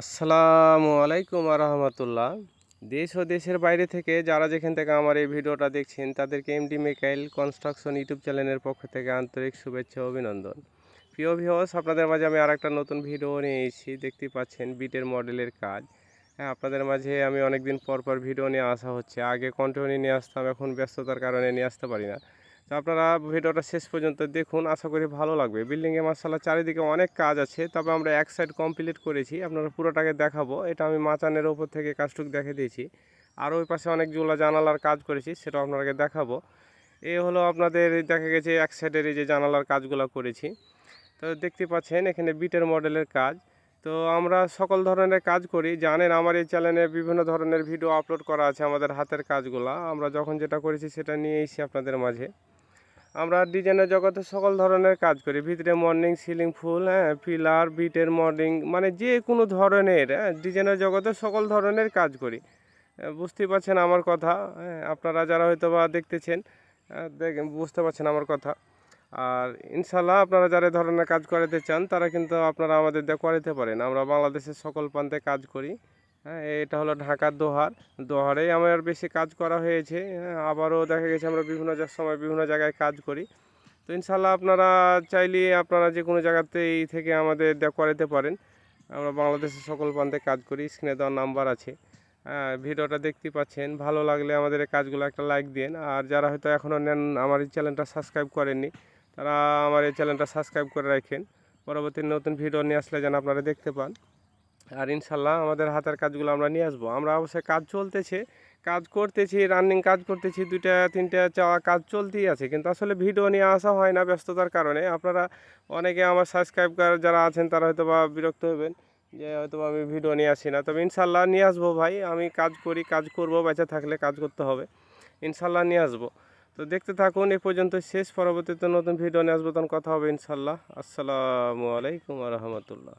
আসসালামু আলাইকুম রহমতুল্লাহ। দেশ ও দেশের বাইরে থেকে যারা যেখান থেকে আমার এই ভিডিওটা দেখছেন, তাদেরকে এমডি মেকাইল কনস্ট্রাকশন ইউটিউব চ্যানেলের পক্ষ থেকে আন্তরিক শুভেচ্ছা অভিনন্দন। প্রিয় ভিউয়ার্স, আপনাদের মাঝে আমি আর একটা নতুন ভিডিও নিয়ে এসেছি। দেখতে পাচ্ছেন বিটের মডেলের কাজ। হ্যাঁ আপনাদের মাঝে আমি অনেকদিন পর পর ভিডিও নিয়ে আসা হচ্ছে। আগে কন্টিনিউ নিয়ে আসতাম, এখন ব্যস্ততার কারণে নিয়ে আসতে পারি না। তো আপনারা ভিডিওটা শেষ পর্যন্ত দেখুন, আশা করি ভালো লাগবে। বিল্ডিংয়ে মাসাল্লাহ চারিদিকে অনেক কাজ আছে, তবে আমরা এক সাইড কমপ্লিট করেছি, আপনারা পুরোটাকে দেখাবো। এটা আমি মাচানের ওপর থেকে কাজটুক দেখে দিয়েছি। আর ওই পাশে অনেকগুলো জানালার কাজ করেছি সেটা আপনাদেরকে দেখাবো। এ হলো আপনাদের দেখা গেছে এক সাইডের এই যে জানালার কাজগুলো করেছি। তো দেখতে পাচ্ছেন, এখানে বিটের মডেলের কাজ। তো আমরা সকল ধরনের কাজ করি। জানেন, আমার এই চ্যানেলে বিভিন্ন ধরনের ভিডিও আপলোড করা আছে আমাদের হাতের কাজগুলা। আমরা যখন যেটা করেছি, সেটা নিয়ে এসেছি আপনাদের মাঝে। আমরা ডিজাইনের জগতে সকল ধরনের কাজ করি। ভিতরে মর্নিং সিলিং ফুল হ্যাঁ পিলার বিটের মর্নিং মানে যে কোনো ধরনের হ্যাঁ ডিজাইনের জগতে সকল ধরনের কাজ করি। বুঝতেই পারছেন আমার কথা হ্যাঁ আপনারা যারা হয়তো বা দেখতেছেন আহ, দেখ বুঝতে পারছেন আমার কথা। আর ইনশাল্লাহ আপনারা যারা ধরনের কাজ করাতে চান তারা কিন্তু আপনারা আমাদের করাতে পারেন। আমরা বাংলাদেশের সকল প্রান্তে কাজ করি। হ্যাঁ এটা হলো ঢাকার দোহার। দোহারেই আমার বেশি কাজ করা হয়েছে। হ্যাঁ আবারও দেখা গেছে আমরা বিভিন্ন সময় বিভিন্ন জায়গায় কাজ করি। তো ইনশাল্লাহ আপনারা চাইলে আপনারা যে কোনো জায়গাতেই থেকে আমাদের করাতে পারেন। আমরা বাংলাদেশের সকল প্রান্তে কাজ করি। স্ক্রিনে দেওয়ার নাম্বার আছে। হ্যাঁ ভিডিওটা দেখতে পাচ্ছেন। ভালো লাগলে আমাদের এই কাজগুলো একটা লাইক দিন। আর যারা হয়তো এখনও নেন, আমার এই চ্যানেলটা সাবস্ক্রাইব করেননি, তারা আমার এই চ্যানেলটা সাবস্ক্রাইব করে রাখেন। পরবর্তী নতুন ভিডিও নিয়ে আসলে যেন আপনারা দেখতে পান। আর ইনশাল্লাহ আমাদের হাতের কাজগুলো আমরা নিয়ে আসব। আমরা অবশ্যই কাজ চলতেছে, কাজ করতেছি রানিং কাজ করতেছি, দুইটা, তিনটা চাওয়া কাজ চলতেই আছে। কিন্তু আসলে ভিডিও নিয়ে আসা হয় না ব্যস্ততার কারণে। আপনারা অনেকে আমার সাবস্ক্রাইব যারা আছেন, তারা হয়তো বা বিরক্ত হবেন যে হয়তো আমি ভিডিও নিয়ে আসি না। তবে ইনশাল্লাহ নিয়ে আসব ভাই। আমি কাজ করি, কাজ করব, বেঁচে থাকলে কাজ করতে হবে। ইনশাল্লাহ নিয়ে আসব। তো দেখতে থাকুন, এ পর্যন্ত শেষ। পরবর্তীতে নতুন ভিডিও নিয়ে আসব, তখন কথা হবে ইনশাল্লাহ। আসসালামু আলাইকুম রহমতুল্লাহ।